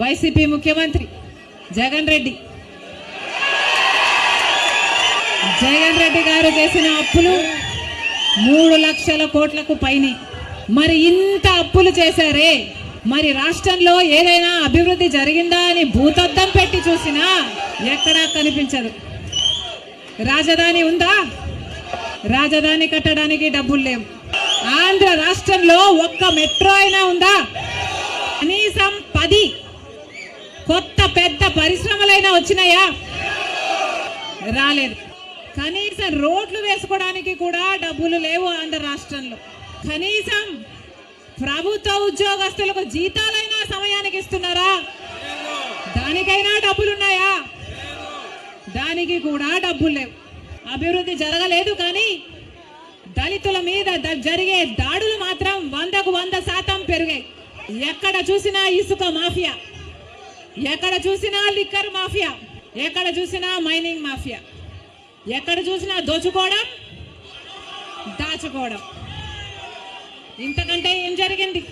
YCP ముఖ్యమంత్రి జగన్ రెడ్డి. జగన్ రెడ్డి గారు చేసిన అప్పులు మూడు లక్షల కోట్లకు పైనే. మరి ఇంత అప్పులు చేశారే. మరి రాష్ట్రంలో ఏదైనా అభివృద్ధి జరిగిందా అని భూతద్దం పెట్టి చూసినా ఎక్కడా కనిపించదు. రాజధాని ఉందా? రాజధాని కట్టడానికి డబ్బులు లేవు. ఆంధ్ర రాష్ట్రంలో ఒక్క మెట్రో అయినా ఉందా కనీసం పది కొత్త పెద్ద పరిశ్రమలైనా వచ్చినాయా? రాలేదు. కనీసం రోడ్లు వేసుకోవడానికి కూడా డబ్బులు లేవు ఆంధ్ర రాష్ట్రంలో. కనీసం ప్రభుత్వ ఉద్యోగస్తులకు జీతాలైనా సమయానికి ఇస్తున్నారా? దానికైనా డబ్బులు ఉన్నాయా దానికి కూడా డబ్బులు లేవు. అభివృద్ధి జరగలేదు కానీ దళితుల మీద జరిగే దాడులు మాత్రం వందకు వంద శాతం పెరిగాయి. ఎక్కడ చూసినా ఇసుక మాఫియా. ఎక్కడ చూసినా లిక్కర్ మాఫియా. ఎక్కడ చూసినా మైనింగ్ మాఫియా. ఎక్కడ చూసినా దోచుకోవడం దాచుకోవడం. ఇంతకంటే ఏం జరిగింది?